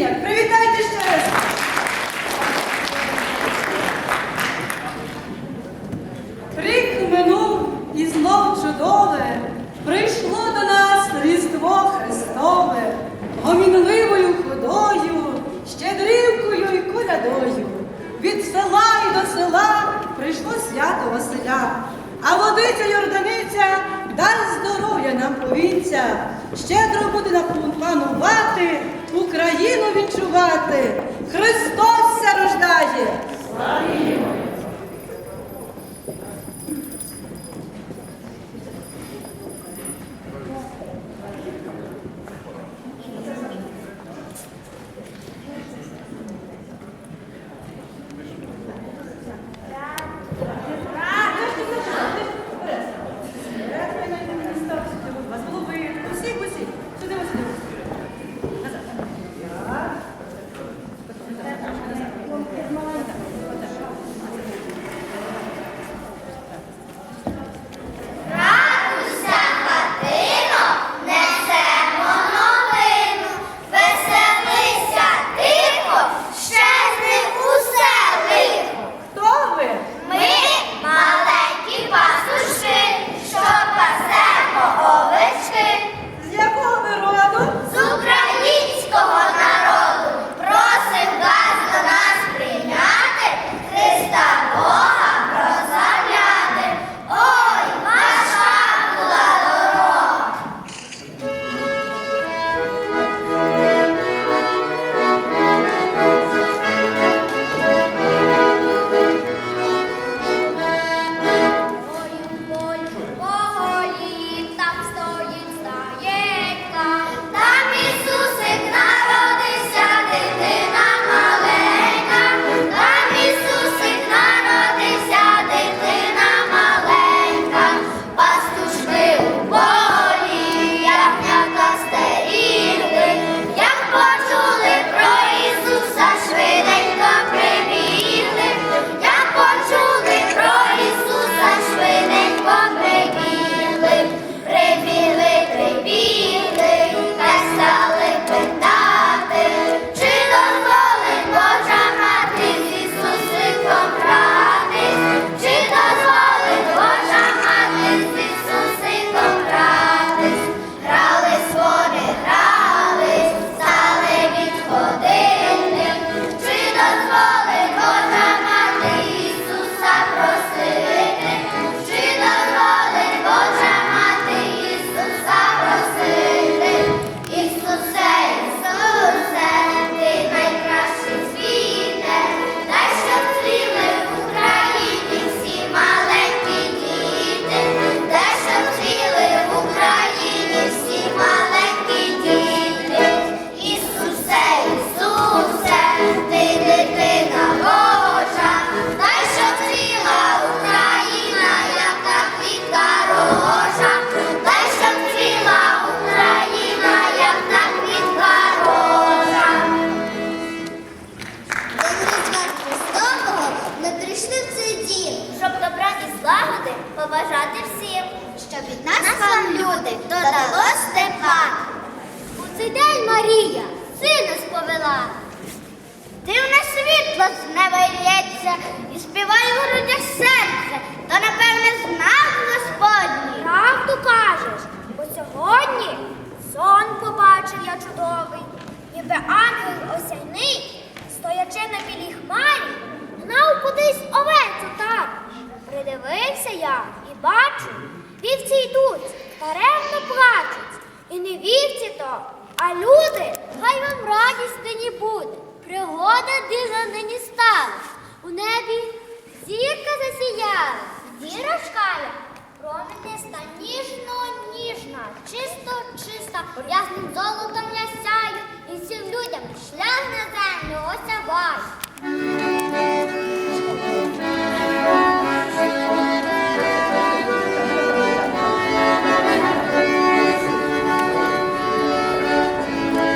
Воскресіння. Привітайте ще раз! Рік минув і знов чудове, прийшло до нас Різдво Христове, гомінливою ходою, щедрівкою і колядою. Від села і до села прийшло свято Василя, а водиця Йорданиця дасть здоров'я нам повінця, щедро буде на панувати, Україну відчувати. Христос ся рождає! Вас нас вам люди додалось тепла. У цей день Марія сина сповела. Дивне світло з неба лється і співає в грудях серце, то напевне знак Господній. Правду кажеш, бо сьогодні сон побачив я чудовий, ніби ангел осяйний, стоячи на білій хмарі, гнав кудись овецю так. Придивився я і бачу, даремно плачуть, і не вірці то, а люди, хай вам радість нині буде, пригода дивна нині стала. У небі зірка засіяла, діра шкаля, промінеста, ніжно, ніжна, чисто, чиста, ясним золотом я сяю, і всім людям шлях на землю осяваю.